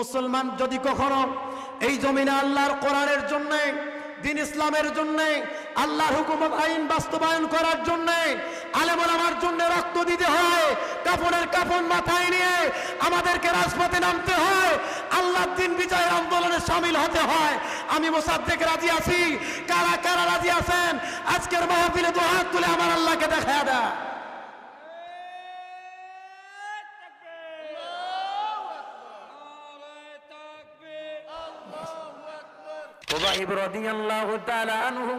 মুসলমান যদি কখনো এই জমিনে আল্লাহর কোরআনের জন্য, দিন ইসলামের জন্য, আল্লাহর হুকুম আইন বাস্তবায়ন করার জন্য আলেমন আমার জন্য রক্ত দিতে হয়, কাপড়ের কাপড় মাথায় নিয়ে আমাদেরকে রাজপথে নামতে হয় আল্লাহ দিন বিজয়ের আন্দোলনে সামিল হতে হয়। আমি মোসাদ্দেক রাজি আছি। কারা কারা রাজি আছেন? আজকের মাহফিলে দু হাত তুলে আমার আল্লাহকে দেখা দেয় তাআলা আনহু,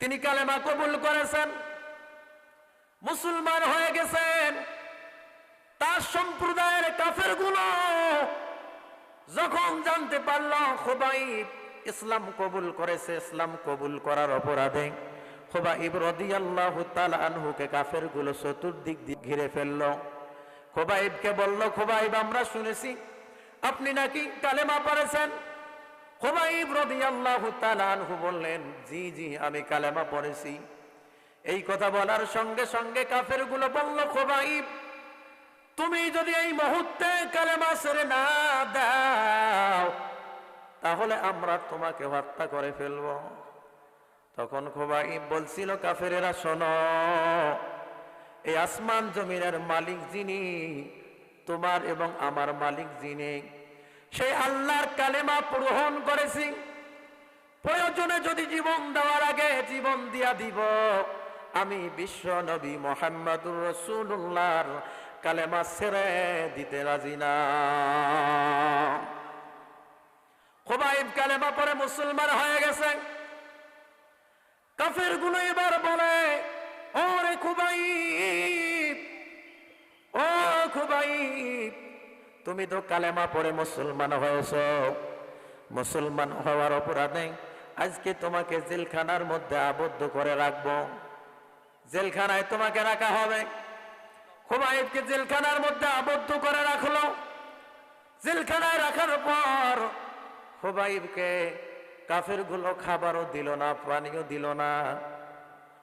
তিনি কালেমা কবুল করেছেন, মুসলমান হয়ে গেছেন। তার সম্প্রদায়ের কাফেরগুলো যখন জানতে পারল, খুবাইব ইসলাম কবুল করেছে, ইসলাম কবুল করার অপরাধে, খুবাইব রাদিয়াল্লাহু তাআলা আনহুকে কাফেরগুলো চতুর্দিক দিয়ে ঘিরে ফেলল। খোবাইবকে বলল, খোবাইব, আমরা শুনেছি, আপনি নাকি কালেমা পড়েছেন? খোবাইব রাদিয়াল্লাহু তাআলা আনহু বললেন, জি জি, আমি কালেমা পড়েছি। এই কথা বলার সঙ্গে সঙ্গে কাফেরগুলো বলল খোবাইব তুমি যদি এই মুহূর্তে কালেমা ছেড়ে না দাও, তাহলে আমরা তোমাকে হত্যা করে ফেলব। তখন খোবাইব বলছিল, কাফেরেরা, শোনো, এই আসমান জমিনের মালিক যিনি, তোমার এবং আমার মালিক যিনি সেই আল্লাহর কালেমা গ্রহণ করেছি। প্রয়োজনে যদি জীবন দেওয়ার আগে জীবন দিয়া দিব। আমি বিশ্ব নবী মোহাম্মদুর রসুল্লাহর কালেমা ছেড়ে দিতে রাজি না। খোবাইব কালেমা পরে মুসলমান হয়ে গেছে। কাফেরগুলো এবার বলে, ওরে খুবাইব, ও খুবাইব তুমি তো কালেমা পড়ে মুসলমান হয়েছ। মুসলমান হওয়ার অপরাধে আজকে তোমাকে জেলখানার মধ্যে আবদ্ধ করে রাখব। জেলখানায় তোমাকে রাখা হবে। খুবাইবকে জেলখানার মধ্যে আবদ্ধ করে রাখল। জেলখানায় রাখার পর খুবাইবকে কাফেরগুলো খাবারও দিল না, পানিও দিল না।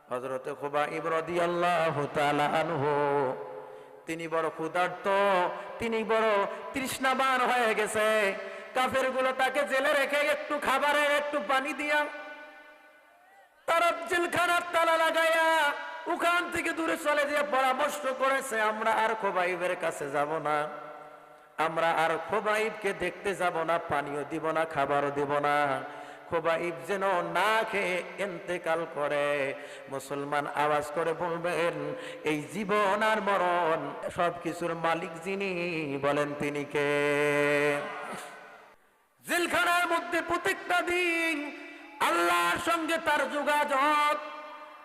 হজরতে খুবাইব রাদিয়াল্লাহু তাআলা আনহু তিনি বড় ক্ষুধার্ত, তিনি বড় তৃষ্ণাবান হয়ে গেছে। কাফেরগুলো তাকে জেলে রেখে একটু খাবারের, একটু পানি দিয়া তারা জেলখানার তালা লাগাইয়া ওখান থেকে দূরে চলে দিয়ে পরামর্শ করেছে, আমরা আর খোবাইবের কাছে যাব না। আমরা আর খোবাইবকে দেখতে যাব না, পানিও দিব না, খাবারও দিব না। খোবাইব যেন না খেয়ে এন্তেকাল করে। মুসলমান আওয়াজ করে বলবেন, এই জীবন আর মরণ সব কিছুর মালিক যিনি, বলেন তিনি কে? জেলখানার মধ্যে প্রত্যেকটা দিন আল্লাহর সঙ্গে তার যোগাযোগ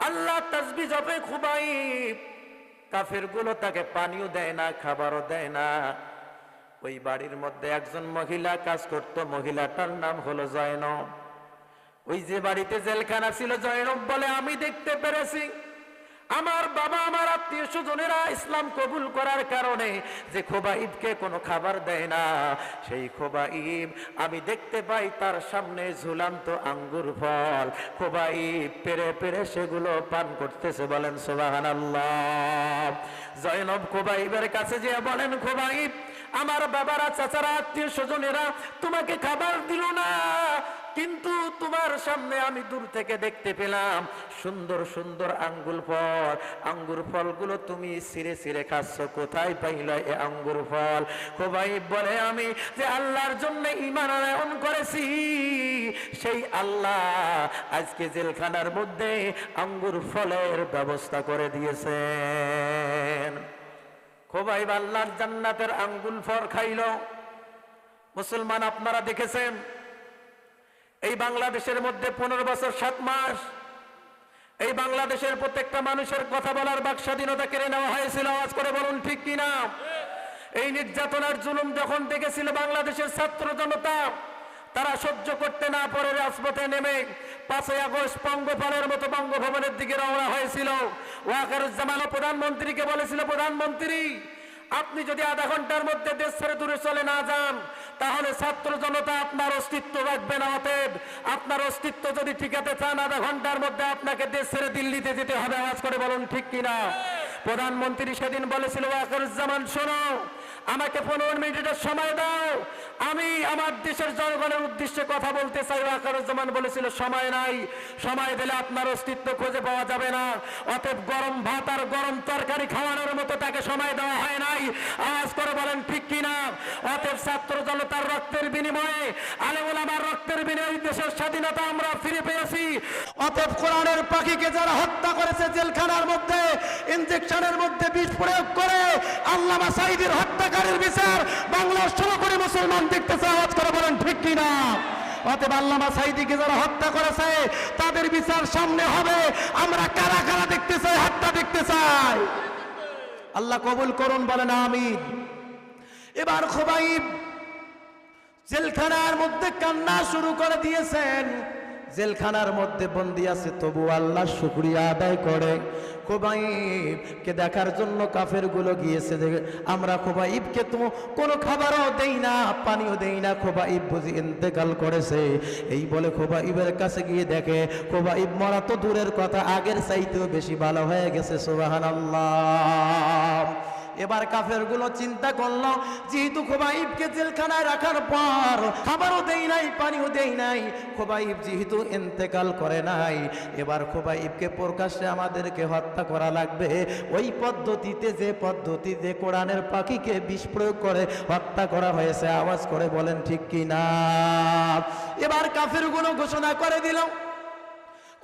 আল্লাহ তসবি জপে খুবাইব। কাফেরগুলো তাকে পানিও দেয় না, খাবারও দেয় না। ওই বাড়ির মধ্যে একজন মহিলা কাজ করত, মহিলাটার নাম হলো জয়নব। ওই যে বাড়িতে জেলখানা ছিল জয়নব বলে আমি দেখতে পেরেছি। আমার বাবা, আমার আত্মীয় স্বজনেরা ইসলাম কবুল করার কারণে যে খোবাইবকে কোনো খাবার দেয় না, সেই খোবাইব আমি দেখতে পাই তার সামনে ঝুলান্ত আঙ্গুর ফল। খোবাইব পেরে পেরে সেগুলো পান করতেছে বলেন সোবাহান আল্লাহ জয়নব খোবাইবের কাছে যে বলেন, খোবাইব, আমার বাবারা, চাচারা, আত্মীয় স্বজনেরা তোমাকে খাবার দিল না। কিন্তু তোমার সামনে আমি দূর থেকে দেখতে পেলাম সুন্দর সুন্দর আঙ্গুল ফল। আঙ্গুর ফলগুলো তুমি সিরে সিরে খাচ্ছ। কোথায় পাইল এ আঙ্গুর ফল? খোবাই বলে আমি যে আল্লাহর জন্য ইমান আনয়ন করেছি। সেই আল্লাহ আজকে জেলখানার মধ্যে আঙ্গুর ফলের ব্যবস্থা করে দিয়েছেন। খোবাই আল্লাহর জান্নাতের আঙ্গুল ফল খাইল। মুসলমান আপনারা দেখেছেন এই বাংলাদেশের মধ্যে পনেরো বছর, সাত মাস। এই বাংলাদেশের প্রত্যেকটা মানুষের কথা বলার বাক স্বাধীনতা কেড়ে নেওয়া হয়েছিল, আওয়াজ করে বলুন ঠিক কিনা এই নির্যাতনার জুলুম যখন দেখেছিল বাংলাদেশের ছাত্র জনতা, তারা সহ্য করতে না পারে রাজপথে নেমে। পাঁচই আগস্ট বঙ্গপালের মতো বঙ্গভবনের দিকে রওনা হয়েছিল। ওয়াকারুজ্জামান প্রধানমন্ত্রীকে বলেছিল, প্রধানমন্ত্রী, আপনি যদি আধা ঘণ্টার মধ্যে দেশ ছেড়ে দূরে চলে না যান তাহলে ছাত্র জনতা আপনার অস্তিত্ব রাখবে না, অতএব আপনার অস্তিত্ব যদি ঠিকাতে চান, আধা ঘণ্টার মধ্যে আপনাকে দেশ ছেড়ে দিল্লিতে যেতে হবে। আওয়াজ করে বলুন, ঠিক কিনা? প্রধানমন্ত্রী সেদিন বলেছিল, ওয়াকরুজ্জামান, শোনো আমাকে পনেরো মিনিটের সময় দাও। আমি আমার দেশের জনগণের উদ্দেশ্যে কথা বলতে চাই। ওয়াকারুজ্জামান বলেছিল, সময় নাই। সময় দিলে আপনার অস্তিত্ব খুঁজে পাওয়া যাবে না। অতএব গরম ভাত আর গরম তরকারি খাওয়ানোর মতো তাকে সময় দেওয়া হয় নাই। আওয়াজ করে বলেন, ঠিক কিনা অতএব ছাত্র জনতার রক্তের বিনিময়ে আলেমুল আমার রক্তের বিনিময়ে দেশের স্বাধীনতা আমরা ফিরে পেয়েছি। অতএব কোরআনের পাখিকে যারা হত্যা করেছে জেলখানার মধ্যে, ইনজেকশনের মধ্যে বিষ প্রয়োগ করে, আল্লামা সাইদির হত্যাকারীর বিচার বাংলার ষোলো মুসলমান দেখতেছে, আওয়াজ করে বলেন, ঠিক কিনা? অতএব আল্লামা সাইদিকে যারা হত্যা করেছে, তাদের বিচার সামনে হবে। আমরা কারা কারা দেখতে চাই, হত্যা দেখতে চাই। আল্লাহ কবুল করুন, বলেন, আমিন। এবার খোবাইব জেলখানার মধ্যে কান্না শুরু করে দিয়েছেন। জেলখানার মধ্যে বন্দি আছে, তবু আল্লাহ শুক্রিয়া আদায় করে। খোবাইবকে দেখার জন্য কাফেরগুলো গিয়েছে, দেখে আমরা খোবাইবকে তো কোনো খাবারও দেই না, পানিও দেই না, খোবাইব বুঝি ইন্তেকাল করেছে। এই বলে খোবাইবের কাছে গিয়ে দেখে, খোবাইব মরা তো দূরের কথা, আগের চাইতেও বেশি ভালো হয়ে গেছে সোবাহান আল্লাহ এবার কাফেরগুলো চিন্তা করল, যেহেতু খোবাইবকে জেলখানায় রাখার পর খাবারও দেই নাই, পানিও দেই নাই, খোবাইব যেহেতু ইন্তেকাল করে নাই, এবার খোবাইবকে প্রকাশ্যে আমাদেরকে হত্যা করা লাগবে। ওই পদ্ধতিতে যে পদ্ধতিতে কোরআনের পাখিকে বিষ প্রয়োগ করে হত্যা করা হয়েছে, আওয়াজ করে বলেন, ঠিক কি না? এবার কাফেরগুলো ঘোষণা করে দিল,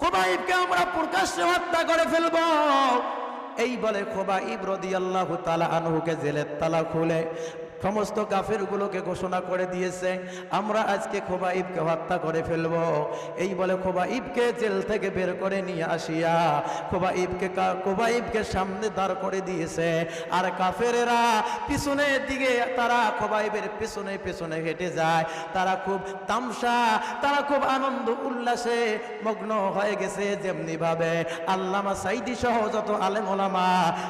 খোবাইবকে আমরা প্রকাশ্যে হত্যা করে ফেলব। এই বলে খোবা ইব্রদি আল্লাহ তালা আনহুকে জেলের তালা খুলে সমস্ত কাফের গুলোকে ঘোষণা করে দিয়েছে, আমরা আজকে খোবা ইবকে হত্যা করে ফেলব। এই বলে খোবা ইবকে জেল থেকে বের করে নিয়ে আসিয়া খোবা ইবকে খোবা ইবকে সামনে দাঁড় করে দিয়েছে। আর কাফেরেরা পিছনের দিকে, তারা খোবাইবের পেছনে পেছনে হেঁটে যায়। তারা খুব তামসা, তারা খুব আনন্দ, উল্লাসে মগ্ন হয়ে গেছে যেমনি ভাবে আল্লামা সাইদি সহ যত আলেম ওলামা,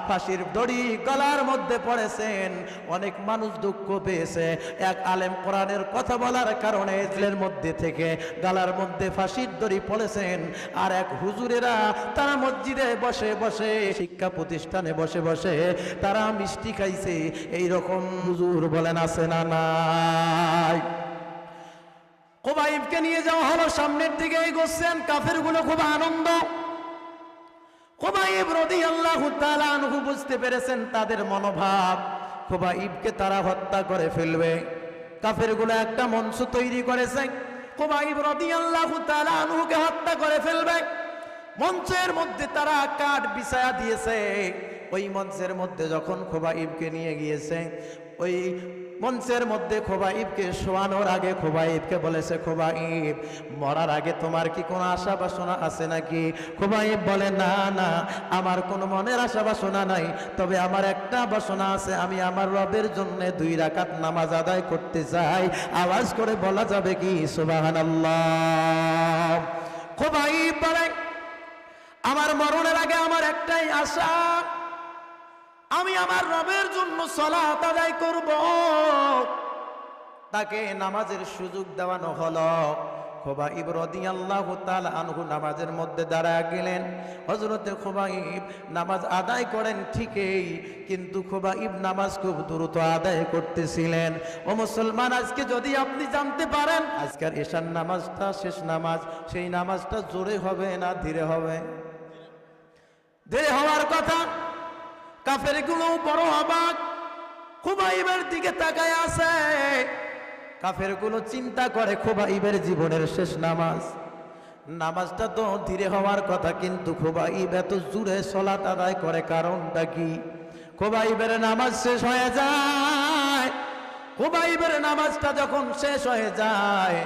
ফাঁসির দড়ি গলার মধ্যে পড়েছেন, অনেক মানুষ দুঃখ পেয়েছে। এক আলেম কোরআনের কথা বলার কারণে জেলের মধ্যে থেকে গালার মধ্যে ফাঁসির দড়ি পড়েছেন। আর এক হুজুরেরা তারা মসজিদে বসে বসে, শিক্ষা প্রতিষ্ঠানে বসে বসে তারা মিষ্টি খাইছে। এই রকম হুজুর বলেন, আছে না নাই? কোবাইবকে নিয়ে যাওয়া হলো সামনের দিকে, এগোচ্ছেন কাফেরগুলো খুব আনন্দ। কোবাইব রদি আল্লাহ বুঝতে পেরেছেন তাদের মনোভাব। কোবাইবকে তারা হত্যা করে ফেলবে। কাফেরগুলো একটা মঞ্চ তৈরি করেছে। কোবাইব রদি আল্লাহ আনহুকে হত্যা করে ফেলবে। মঞ্চের মধ্যে তারা কাঠ বিছায়া দিয়েছে। ওই মঞ্চের মধ্যে যখন খোবাইবকে নিয়ে গিয়েছে, ওই মঞ্চের মধ্যে খোবাইবকে শোয়ানোর আগে খোবাইবকে বলেছে, খোবাইব, মরার আগে তোমার কি কোনো আশা বাসনা আছে নাকি? খোবাইব বলে, না না, আমার কোনো মনের আশা বাসনা নাই, তবে আমার একটা বাসনা আছে, আমি আমার রবের জন্য দুই রাকাত নামাজ আদায় করতে চাই। আওয়াজ করে বলা যাবে কি? সুবাহান আল্লাহ খোবাইব বলে, আমার মরণের আগে আমার একটাই আশা আমি আমার রবের জন্য সলাত আদায় করব। তাকে নামাজের সুযোগ দেওয়ানো হলো। খোবা ইবরদি আল্লাহ আনহু নামাজের মধ্যে দাঁড়ায় গেলেন। হজরতে খোবাইব নামাজ আদায় করেন ঠিকই, কিন্তু খোবাইব নামাজ খুব দ্রুত আদায় করতেছিলেন। ও মুসলমান, আজকে যদি আপনি জানতে পারেন, আজকের এশার নামাজটা শেষ নামাজ, সেই নামাজটা জোরে হবে না ধীরে হবে? ধীরে হওয়ার কথা কাফেরগুলো বড় অবাক। খুবাইবের দিকে তাকায় আছে। কাফেরগুলো চিন্তা করে খুবাইবের জীবনের শেষ নামাজ। নামাজটা তো ধীরে হওয়ার কথা, কিন্তু খুবাইব এত জুড়ে সলাত আদায় করে, কারণটা কি? খুবাইবের নামাজ শেষ হয়ে যায়। খুবাইবের নামাজটা যখন শেষ হয়ে যায়,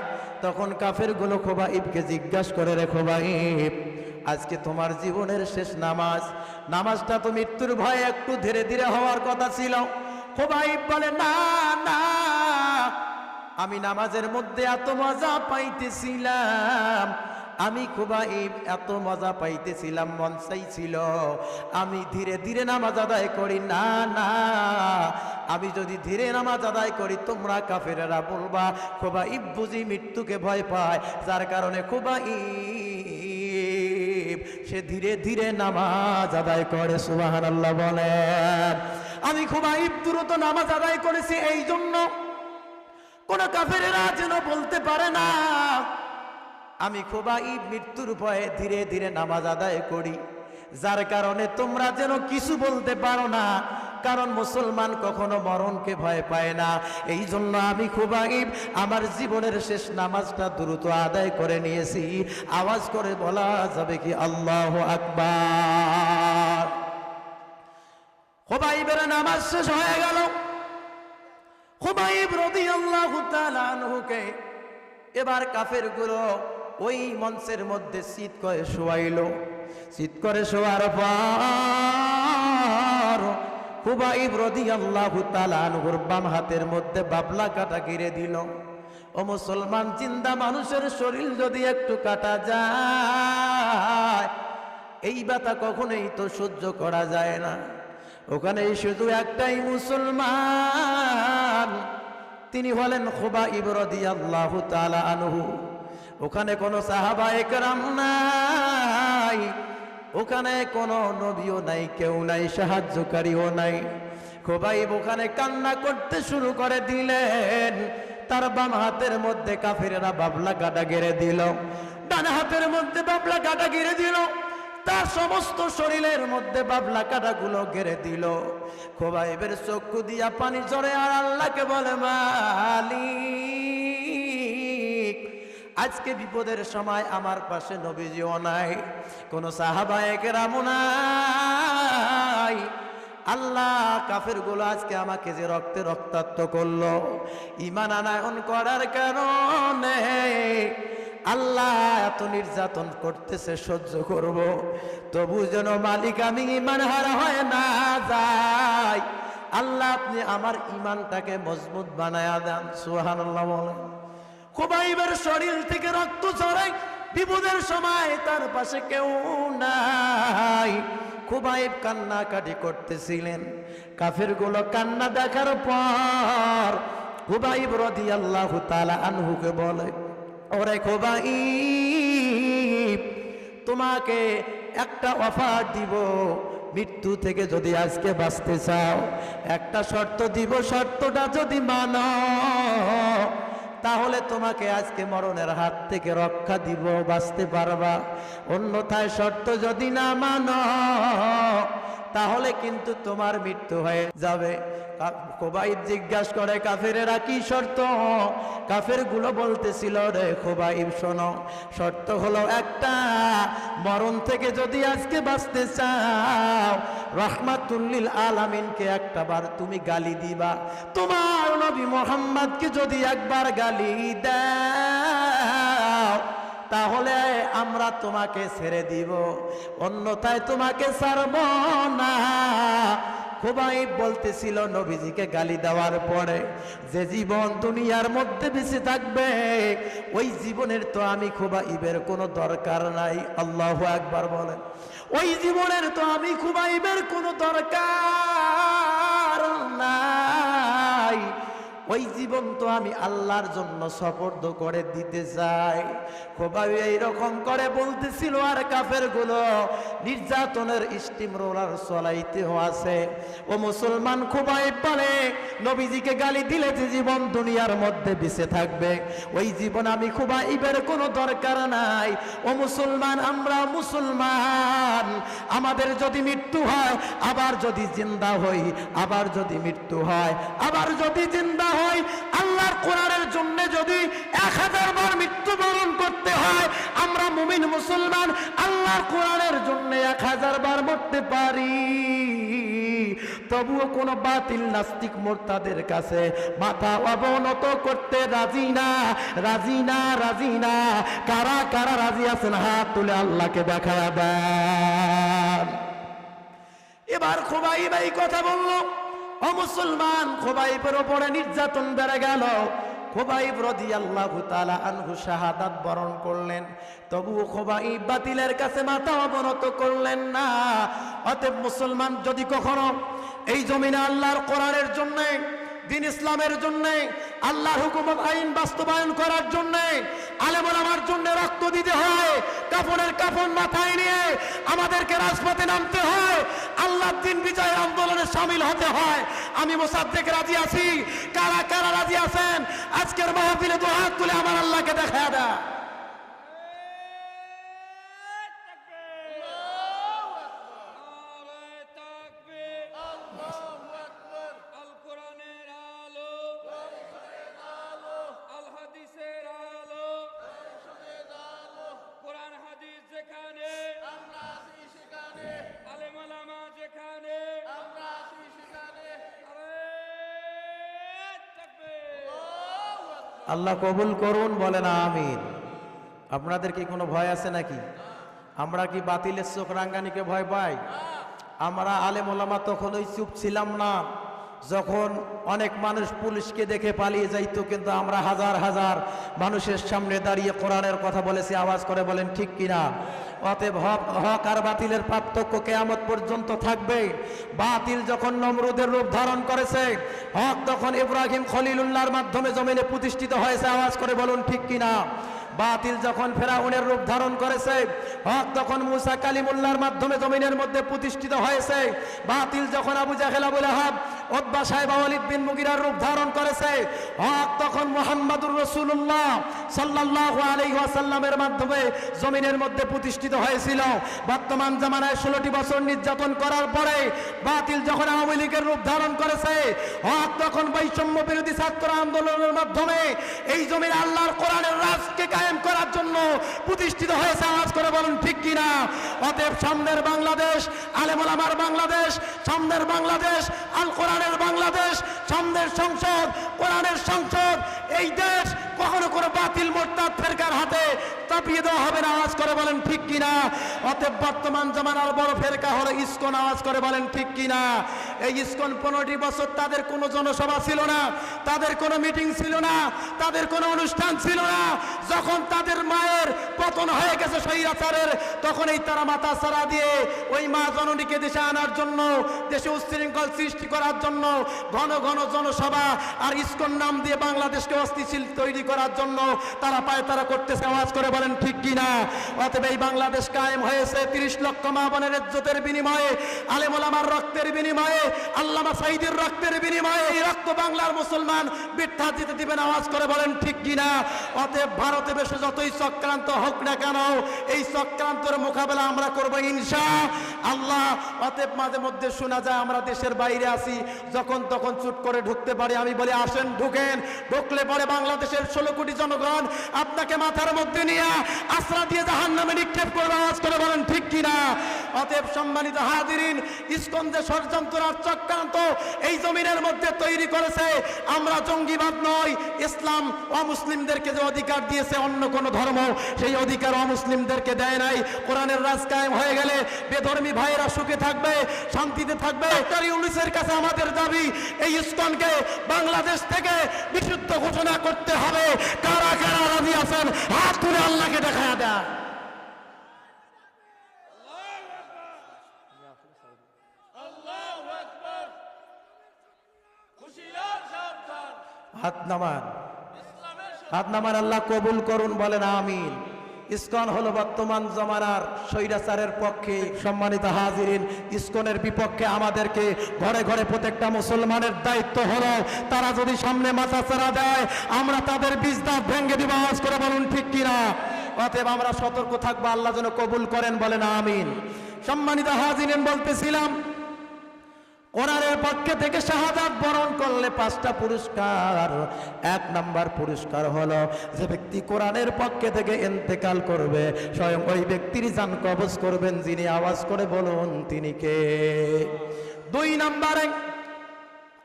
তখন কাফেরগুলো খোবাইবকে জিজ্ঞাসা করে, রে খোবাইব আজকে তোমার জীবনের শেষ নামাজ। নামাজটা তো মৃত্যুর ভয়ে একটু ধীরে ধীরে হওয়ার কথা ছিল। খোবাইব বলে, না না, আমি নামাজের মধ্যে এত মজা পাইতেছিলাম। আমি খুবাইব, এত মজা পাইতেছিলাম, মন চাইছিল। আমি ধীরে ধীরে নামাজ আদায় করি, না না, আমি যদি ধীরে নামাজ আদায় করি, তোমরা কাফেরেরা বলবা, খুবাইব বুঝি মৃত্যুকে ভয় পায়। যার কারণে খুবাইব সে ধীরে ধীরে নামাজ আদায় করে সুবাহান আল্লাহ বলেন। আমি খুবাইব দ্রুত নামাজ আদায় করেছি এই জন্য কোন কাফেরেরা যেন বলতে পারে না, আমি খুবাইব মৃত্যুর ভয়ে ধীরে ধীরে নামাজ আদায় করি। যার কারণে তোমরা যেন কিছু বলতে পারো না কারণ মুসলমান কখনো মরণকে ভয় পায় না। এই জন্য আমি খুবাইব আমার জীবনের শেষ নামাজটা দ্রুত আদায় করে নিয়েছি। আওয়াজ করে বলা যাবে কি আল্লাহ আকবার। খুবাইবের নামাজ শেষ হয়ে গেল। খুবাইব রাদিয়াল্লাহু তাআলা আনহুকে এবার কাফেরগুলো ওই মঞ্চের মধ্যে শীত করে শোয়াইল। শীত করে শোয়ার পর খুবাইব রাদিয়াল্লাহু তাআলা আনহুর বাম হাতের মধ্যে বাবলা কাটা গিরে দিল। ও মুসলমান চিন্তা মানুষের শরীর যদি একটু কাটা যায়, এই ব্যথা কখনোই তো সহ্য করা যায় না। ওখানে শুধু একটাই মুসলমান, তিনি হলেন খোবা ইবরদি আল্লাহ আনহু। ওখানে কোনো সাহাবা একরাম নাই। ওখানে কোনো নবীও নাই, কেউ নাই, সাহায্যকারীও নাই। খোবাইব ওখানে কান্না করতে শুরু করে দিলেন। তার বাম হাতের মধ্যে কাফিরেরা বাবলা কাটা গেড়ে দিল। ডান হাতের মধ্যে বাবলা কাটা গেড়ে দিল। তার সমস্ত শরীরের মধ্যে বাবলা কাটাগুলো ঘেরে দিল। খোবাইবের চক্ষু দিয়া পানি চড়ে আর আল্লাহকে বলে, মালিক আজকে বিপদের সময় আমার পাশে নবীজিও নাই, কোন সাহাবায়ক রামু নাই। আল্লাহ কাফেরগুলো আজকে আমাকে যে রক্তে রক্তাক্ত করল ইমান আনায়ন করার কারণে আল্লাহ এত নির্যাতন করতেছে, সহ্য করব। তবু যেন মালিক আমি ইমান হারা হয় না যাই আল্লাহ আপনি আমার ইমানটাকে মজবুত বানায়া দেন সুহানাল্লাহ বলেন। খুবাইবের শরীর থেকে রক্ত ছড়াই বিপদের সময় তার পাশে কেউ নাই। খুবাইব কান্নাকাটি করতেছিলেন। কাফেরগুলো কান্না দেখার পর খুবাইব রদি আল্লাহ তালা আনহুকে বলে, ওরে খুবাইব, তোমাকে একটা অফার দিব। মৃত্যু থেকে যদি আজকে বাঁচতে চাও, একটা শর্ত দিব। শর্তটা যদি মানো তাহলে তোমাকে আজকে মরণের হাত থেকে রক্ষা দিব, বাঁচতে পারবা। অন্যথায় শর্ত যদি না মানো তাহলে কিন্তু তোমার মৃত্যু হয়ে যাবে। কোবাইব জিজ্ঞাসা করে, কাফেরেরা কি শর্ত? কাফেরগুলো বলতেছিল, রে খোবাইব, শোনো, শর্ত হলো একটা, মরণ থেকে যদি আজকে বাঁচতে চাও রহমাতুল্লিল আলামিনকে একটা বার তুমি গালি দিবা। তোমার নবী মোহাম্মদকে যদি একবার গালি দাও তাহলে আমরা তোমাকে ছেড়ে দিব। অন্যথায় তোমাকে ছাড়ব না। খুবাই বলতেছিল নবীজিকে গালি দেওয়ার পরে, যে জীবন দুনিয়ার মধ্যে বেঁচে থাকবে, ওই জীবনের তো আমি খুবাইবের কোনো দরকার নাই। আল্লাহ একবার বলেন। ওই জীবনের তো আমি খুবাইবের কোনো দরকার নাই। ওই জীবন তো আমি আল্লাহর জন্য সপর্দ করে দিতে চাই। খোবাই এইরকম করে বলতেছিল আর কাফেরগুলো নির্যাতনের স্টিম রোলার চলাইতে আছে। ও মুসলমান খোবাই পারে নবীজিকে গালি দিলে যে জীবন দুনিয়ার মধ্যে বেঁচে থাকবে। ওই জীবন আমি খুবাইবের কোনো দরকার নাই। ও মুসলমান, আমরা মুসলমান। আমাদের যদি মৃত্যু হয়, আবার যদি জিন্দা হই, আবার যদি মৃত্যু হয়, আবার যদি জিন্দা হয় আল্লাহর কোরআনের জন্য যদি এক হাজার বার মৃত্যুবরণ করতে হয়, আমরা মুমিন মুসলমান, আল্লাহর কোরআনের জন্য এক হাজার বার মরতে পারি। তবুও কোন বাতিল নাস্তিক মোর্তাদের কাছে মাথা অবনত করতে রাজি না। রাজি না রাজি না। কারা কারা রাজি আছেন? হাত তুলে আল্লাহকে দেখা দেন। এবার খোবাই ভাই কথা বলল। ও মুসলমান, খোবাইবের ওপরে নির্যাতন বেড়ে গেল। খোবাইব রদি আল্লাহ তালা আনহু শাহাদাত বরণ করলেন। তবুও খোবাইব বাতিলের কাছে মাথা অবনত করলেন না। অতএব মুসলমান, যদি কখনো এই জমিনে আল্লাহর কোরআনের জন্যে দিন ইসলামের জন্যে, আল্লাহর হুকুমত আইন বাস্তবায়ন করার জন্যে আলেমন আমার জন্য রক্ত দিতে হয় কাপড়ের কাপড় মাথায় নিয়ে আমাদেরকে রাজপথে নামতে হয় আল্লাহ দিন বিজয় আন্দোলনে সামিল হতে হয়। আমি মোসাদ্দেক রাজি আছি। কারা কারা রাজি আছেন? আজকের মাহফিলে দু হাত তুলে আমার আল্লাহকে দেখা দেয় আল্লাহ কবুল করুন বলে না আমিন। আপনাদের কি কোনো ভয় আছে নাকি? আমরা কি বাতিলের চোখ রাঙ্গানিকে ভয় পাই? আমরা আলেম ওলামা তখনই চুপ ছিলাম না, যখন অনেক মানুষ পুলিশকে দেখে পালিয়ে যাইত, কিন্তু আমরা হাজার হাজার মানুষের সামনে দাঁড়িয়ে কোরআনের কথা বলেছি, আওয়াজ করে বলেন, ঠিক কিনা? অতএব হক হক আর বাতিলের পার্থক্য কেয়ামত পর্যন্ত থাকবে। বাতিল যখন নমরুদের রূপ ধারণ করেছে, হক তখন ইব্রাহিম খলিলুল্লাহর মাধ্যমে জমিনে প্রতিষ্ঠিত হয়েছে। আওয়াজ করে বলুন, ঠিক কিনা? বাতিল যখন ফেরাউনের রূপ ধারণ করেছে, হক তখন মুসা কালিমুল্লাহর মাধ্যমে জমিনের মধ্যে প্রতিষ্ঠিত হয়েছে। বাতিল যখন আবু জাহেল, আবুল আহাব ওদ্বা সাহেব, ওয়ালিদ বিন মুগিরার রূপ ধারণ করেছে, হক তখন মোহাম্মদুর রসুল্লাহ সাল্লাল্লাহু আলাইহি ওয়াসাল্লামের মাধ্যমে জমিনের মধ্যে প্রতিষ্ঠিত হয়েছিল। বর্তমান জামানায় ষোলোটি বছর নির্যাতন করার পরে বাতিল যখন আওয়ামী লীগের রূপ ধারণ করেছে, হক তখন বৈষম্য বিরোধী ছাত্র আন্দোলনের মাধ্যমে এই জমির আল্লাহর কোরআনের প্রতিষ্ঠিত হয়েছে আজ করে বলুন, ঠিক কিনা? অতএব সামনের বাংলাদেশ আলেমুলামার বাংলাদেশ সামনের বাংলাদেশ, আল কোরআনের বাংলাদেশ সামনের সংসদ, কোরআনের সংসদ, এই দেশ কখনো কোনো বাতিল মোরতাদ ফেরকার হাতে চাপিয়ে দেওয়া হবে না, আওয়াজ করে বলেন, ঠিক কিনা? অতএব বর্তমান জামানার বড় ফেরকা হলো ইস্কন, আওয়াজ করে বলেন, ঠিক কিনা? এই ইস্কন পনেরোটি বছর তাদের কোনো জনসভা ছিল না, তাদের কোনো মিটিং ছিল না, তাদের কোনো অনুষ্ঠান ছিল না। যখন তাদের মায়ের পতন হয়ে গেছে স্বৈরাচারের তখন এই তারা মাথা সারা দিয়ে ওই মা জননীকে দেশে আনার জন্য, দেশে উচ্ছৃঙ্খল সৃষ্টি করার জন্য ঘন ঘন জনসভা আর ইস্কন নাম দিয়ে বাংলাদেশকে অস্থিতিশীল তৈরি করার জন্য তারা পায় তারা করতেছে, আওয়াজ করে বলেন, ঠিক কিনা? অতএব এই বাংলাদেশ কায়েম হয়েছে তিরিশ লক্ষ মা বোনের ইজ্জতের বিনিময়ে আলেমুলামার রক্তের বিনিময়ে, আল্লামা সাইদের রক্তের বিনিময়ে এই রক্ত বাংলার মুসলমান বৃদ্ধা দিতে দিবেন আওয়াজ করে বলেন, ঠিক কিনা? অতএব ভারতে বেশি যতই চক্রান্ত হোক না কেন, এই চক্রান্তের মোকাবেলা আমরা করব ইনশা আল্লাহ। অতএব মাঝে মধ্যে শোনা যায়, আমরা দেশের বাইরে আছি, যখন তখন চুট করে ঢুকতে পারি, আমি বলি, আসেন, ঢুকেন। ঢুকলে পরে বাংলাদেশের ষোলো কোটি জনগণ আপনাকে মাথার মধ্যে নিয়ে আশ্রা দিয়ে জাহান নামে নিক্ষেপ করবে, আওয়াজ করে বলেন, ঠিক কিনা? অতএব সম্মানিত হাজিরিন ইসকন যে ষড়যন্ত্র আর চক্রান্ত এই জমিনের মধ্যে তৈরি করেছে। আমরা জঙ্গিবাদ নয়, ইসলাম অমুসলিমদেরকে যে অধিকার দিয়েছে অন্য কোন ধর্ম, সেই অধিকার অমুসলিমদেরকে দেয় নাই। কোরআনের রাজ কায়েম হয়ে গেলে বেধর্মী ভাইয়েরা সুখে থাকবে, শান্তিতে থাকবে। ইউনিসের কাছে আমাদের দাবি, এই ইসকনকে বাংলাদেশ থেকে বিশুদ্ধ ঘোষণা করতে হবে। কারা কারা রাজি আছেন? হাত তুলে আল্লাহকে দেখা দেয়। হাত নামান। হাত নামান আল্লাহ কবুল করুন, বলেন আমিন। ইসকন হলো বর্তমান জমানার স্বৈরাচারের পক্ষে সম্মানিত হাজিরিন। ইসকনের বিপক্ষে আমাদেরকে ঘরে ঘরে প্রত্যেকটা মুসলমানের দায়িত্ব হলো, তারা যদি সামনে মাথা চারা দেয় আমরা তাদের দাঁত ভেঙ্গে দিব, আওয়াজ করে বলুন ঠিক কিনা? অতএব আমরা সতর্ক থাকব, আল্লাহ যেন কবুল করেন বলেন, আমিন। সম্মানিত হাজিরিন, বলতেছিলাম কোরআনের পক্ষে থেকে শাহাদাত বরণ করলে পাঁচটা পুরস্কার। এক নাম্বার পুরস্কার হলো যে ব্যক্তি কোরআনের পক্ষে থেকে ইন্তেকাল করবে, স্বয়ং ওই ব্যক্তির যান কবজ করবেন যিনি আওয়াজ করে বলুন তিনি কে? দুই নাম্বারে,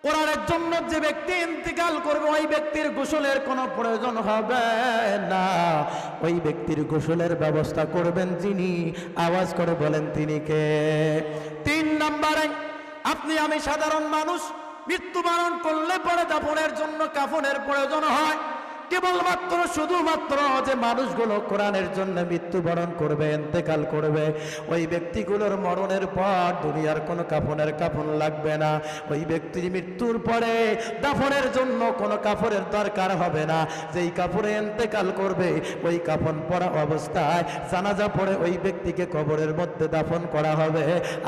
কোরআনের জন্য যে ব্যক্তি ইন্তিকাল করবে, ওই ব্যক্তির গোসলের কোনো প্রয়োজন হবে না। ওই ব্যক্তির গোসলের ব্যবস্থা করবেন যিনি আওয়াজ করে বলেন তিনি কে? তিন নাম্বারে আপনি আমি সাধারণ মানুষ মৃত্যুবরণ করলে পরে দাফনের জন্য কাফনের প্রয়োজন হয়। কেবলমাত্র শুধুমাত্র যে মানুষগুলো কোরআনের জন্য মৃত্যুবরণ করবে এন্তেকাল করবে, ওই ব্যক্তিগুলোর মরণের পর দুনিয়ার কোনো কাফনের কাফন লাগবে না। ওই ব্যক্তির মৃত্যুর পরে দাফনের জন্য কোনো কাপড়ের দরকার হবে না। যেই কাপড়ে এন্তেকাল করবে, ওই কাফন পরা অবস্থায় জানাজা পড়ে ওই ব্যক্তিকে কবরের মধ্যে দাফন করা হবে।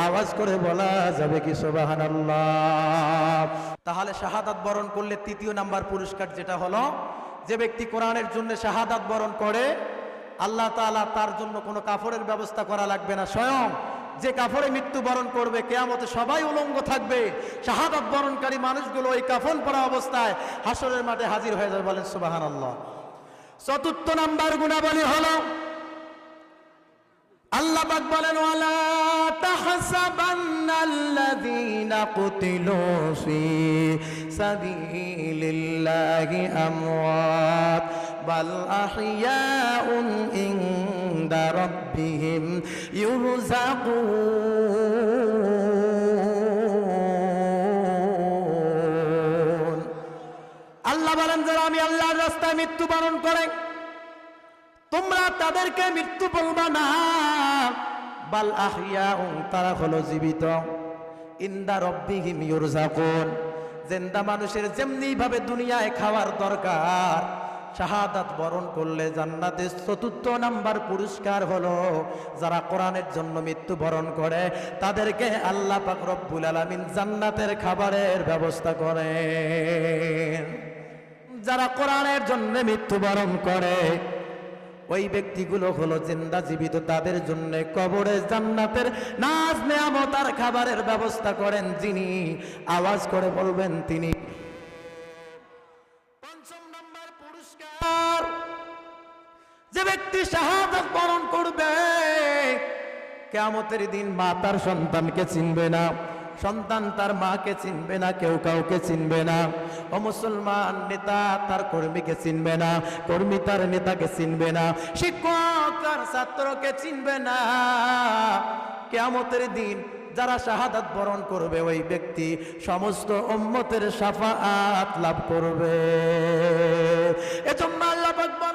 আওয়াজ করে বলা যাবে কি সোবাহান তাহলে শাহাদাত বরণ করলে তৃতীয় নাম্বার পুরস্কার যেটা হলো যে ব্যক্তি কোরআনের জন্য শাহাদাত বরণ করে, আল্লাহ তালা তার জন্য কোনো কাপড়ের ব্যবস্থা করা লাগবে না। স্বয়ং যে কাপড়ে মৃত্যুবরণ করবে, কেয়ামতে সবাই উলঙ্গ থাকবে। শাহাদাত বরণকারী মানুষগুলো ওই কাফন পরা অবস্থায় হাসরের মাঠে হাজির হয়ে যাবে বলেন সুবাহান আল্লাহ চতুর্থ নাম্বার গুণাবলী হলো আল্লাহ পাক বলেন, ওয়ালা তাহসাবান্নাল্লাযীনা কুতিলু ফি সাবিলিল্লাহি আমওয়াত, বাল আহইয়াউন ইনদা রাব্বিহিম ইউরযাকুন আল্লাহ বলেন, যারা আমি আল্লাহর রাস্তায় মৃত্যুবরণ করে তোমরা তাদেরকে মৃত্যু বলবা না। বাল আহিয়া তারা হলো জীবিত। ইন্দা রব্বিহিম ইউরজাকুন। জেন্দা মানুষের যেমনি ভাবে দুনিয়ায় খাওয়ার দরকার, শাহাদাত বরণ করলে জান্নাতের চতুর্থ নাম্বার পুরস্কার হলো যারা কোরআনের জন্য মৃত্যু বরণ করে, তাদেরকে আল্লাহ পাক রব্বুল আলামিন জান্নাতের খাবারের ব্যবস্থা করেন। যারা কোরআনের জন্য মৃত্যু মৃত্যুবরণ করে ওই ব্যক্তিগুলো হলো জিন্দা জীবিত, তাদের জন্য কবরে জান্নাতের নাজ নেয়ামত খাবারের ব্যবস্থা করেন যিনি। আওয়াজ করে বলবেন তিনি। যে ব্যক্তি শাহাদত বরণ করবে কেমতের দিন মা তার সন্তানকে চিনবে না। সন্তান তার মাকে চিনবে না, কেউ কাউকে চিনবে না। ও মুসলমান নেতা তার কর্মীকে চিনবে না, কর্মী তার নেতাকে চিনবে না। শিক্ষক তার ছাত্রকে চিনবে না। কেমতের দিন যারা শাহাদাত বরণ করবে, ওই ব্যক্তি সমস্ত উম্মতের সাফাআত লাভ করবে। এজন্য আল্লাহ